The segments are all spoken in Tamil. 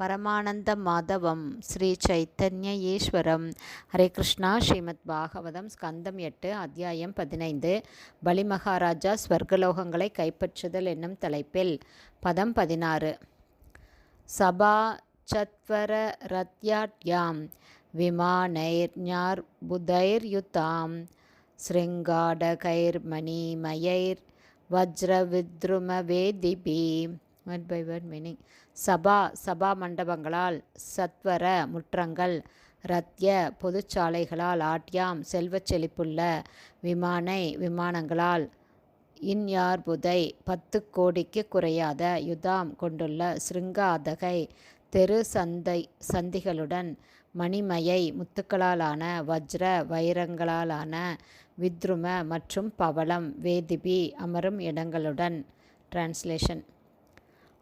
பரமானந்த மாதவம் ஸ்ரீ சைத்தன்ய ஈஸ்வரம் ஹரே கிருஷ்ணா. ஸ்ரீமத் பாகவதம் ஸ்கந்தம் எட்டு அத்தியாயம் பதினைந்து. பலிமகாராஜா ஸ்வர்கலோகங்களை கைப்பற்றுதல் என்னும் தலைப்பில் பதம் பதினாறு. சபா சத்வர ரத்யாட்யாம் விமானைர் ஞார் புதைர் யுதாம் புதைர்யுத்தாம் வஜ்ர வஜ்ரவித்ருமவேதிபி வேர்ட் பை வேர்ட் மீனிங் சபா சபா மண்டபங்களால் சத்வர முற்றங்கள் ரத்ய பொதுச்சாலைகளால் ஆட்யாம் செல்வச் செழிப்புள்ள விமானை விமானங்களால் இன்யார்புதை பத்து கோடிக்கு குறையாத யுதாம் கொண்டுள்ள சிருங்காதகை தெரு சந்தை சந்திகளுடன் மணிமயை முத்துக்களாலான வஜ்ர வைரங்களாலான வித்ரும மற்றும் பவளம் வேதிபி அமரும் இடங்களுடன். டிரான்ஸ்லேஷன்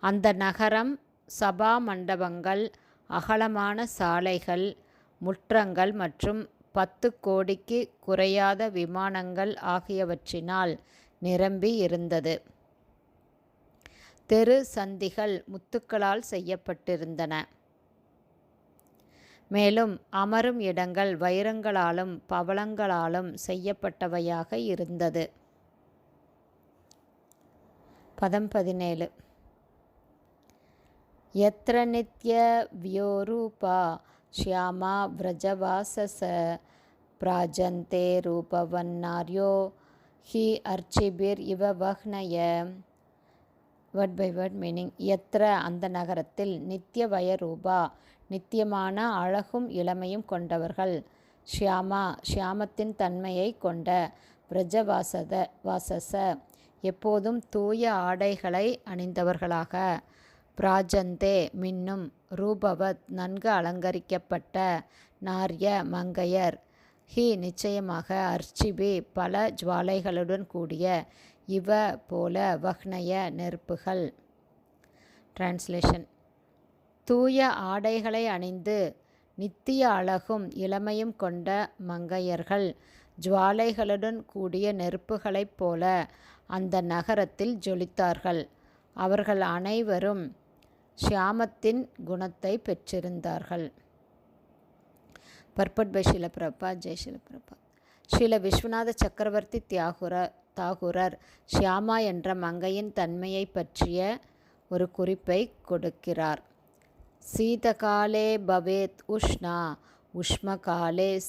அந்த நகரம் சபா மண்டபங்கள் அகலமான சாலைகள் முற்றங்கள் மற்றும் பத்து கோடிக்கு குறையாத விமானங்கள் ஆகியவற்றினால் நிரம்பி இருந்தது. தெரு சந்திகள் முத்துக்களால் செய்யப்பட்டிருந்தன. மேலும் அமரும் இடங்கள் வைரங்களாலும் பவளங்களாலும் செய்யப்பட்டவையாக இருந்தது. பதம் பதினேழு. यत्र नित्यव्योरूपा श्यामा व्रजवासस प्राजन्ते रूपवन्नार्यो ஹி அர்ச்சிபிர் இவ வஹ்னய வேர்ட் பை வேர்ட் மீனிங் எத்திர அந்த நகரத்தில் நித்திய வயரூபா நித்தியமான அழகும் இளமையும் கொண்டவர்கள் ஷியாமா ஷியாமத்தின் தன்மையை கொண்ட பிரஜவாசத வாசச எப்போதும் தூய ஆடைகளை அணிந்தவர்களாக பிராஜந்தே மின்னும் ரூபவத் நன்கு அலங்கரிக்கப்பட்ட நார்ய மங்கையர். ஹி நிச்சயமாக அர்ச்சிபி பல ஜுவாலைகளுடன் கூடிய இவ போல வக்னய நெருப்புகள். டிரான்ஸ்லேஷன் தூய ஆடைகளை அணிந்து நித்திய அழகும் இளமையும் கொண்ட மங்கையர்கள் ஜுவாலைகளுடன் கூடிய நெருப்புகளைப் போல அந்த நகரத்தில் ஜொலித்தார்கள். அவர்கள் அனைவரும் ஷியாமத்தின் குணத்தை பெற்றிருந்தார்கள். பர்பட் பை ஷிலபிரபா ஜெய் ஷிலபிரபா. ஸ்ரீல விஸ்வநாத சக்கரவர்த்தி தியாகுர தாகுரர் ஷியாமா என்ற மங்கையின் தன்மையை பற்றிய ஒரு குறிப்பை கொடுக்கிறார். சீதகாலே பவேத் உஷ்ணா உஷ்மகாலே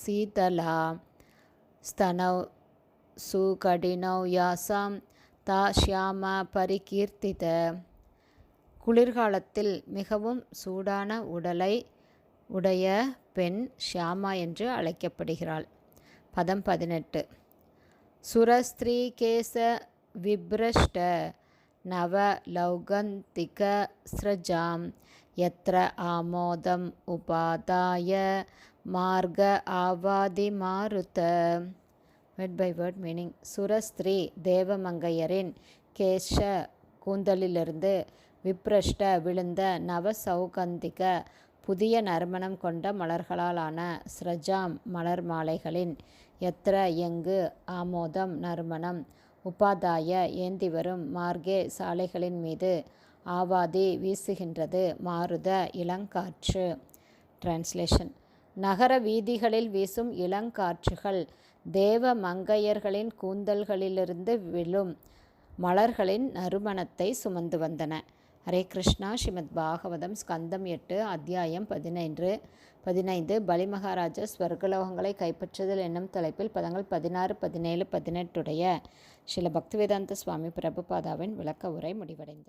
சீதலா ஸ்தனவ் சுகடினௌ யாசாம் தா ஷியாமா பரிகீர்த்தித. குளிர்காலத்தில் மிகவும் சூடான உடலை உடைய பெண் ஷியாமா என்று அழைக்கப்படுகிறாள். பதம் பதினெட்டு. சுரஸ்திரீ கேச விப்ரஷ்ட நவ லௌகந்திக ஸ்ரஜாம் எத்திர ஆமோதம் உபாதாய மார்க ஆவாதி மாருத. வேர்ட் பை வேர்ட் மீனிங் சுரஸ்திரீ தேவமங்கையரின் கேஷ கூந்தலிலிருந்து விப்ரஷ்ட விழுந்த நவ சௌகந்திக புதிய நறுமணம் கொண்ட மலர்களாலான ஸ்ரஜாம் மலர் மாலைகளின் எத்திர எங்கு ஆமோதம் நறுமணம் உபாதாய ஏந்தி வரும் மார்கே சாலைகளின் மீது ஆவாதி வீசுகின்றது மாருத இளங்காற்று. டிரான்ஸ்லேஷன் நகர வீதிகளில் வீசும் இளங்காற்றுகள் தேவ மங்கையர்களின் கூந்தல்களிலிருந்து விழும் மலர்களின் நறுமணத்தை சுமந்து வந்தன. ஹரே கிருஷ்ணா. ஸ்ரீமத் பாகவதம் ஸ்கந்தம் எட்டு அத்தியாயம் பதினைந்து. பதினைந்து பலிமகாராஜா ஸ்வர்கலோகங்களை கைப்பற்றுதல் என்னும் தலைப்பில் பதங்கள் பதினாறு பதினேழு பதினெட்டுடைய சில பக்திவேதாந்த சுவாமி பிரபுபாதாவின் விளக்க உரை முடிவடைந்தது.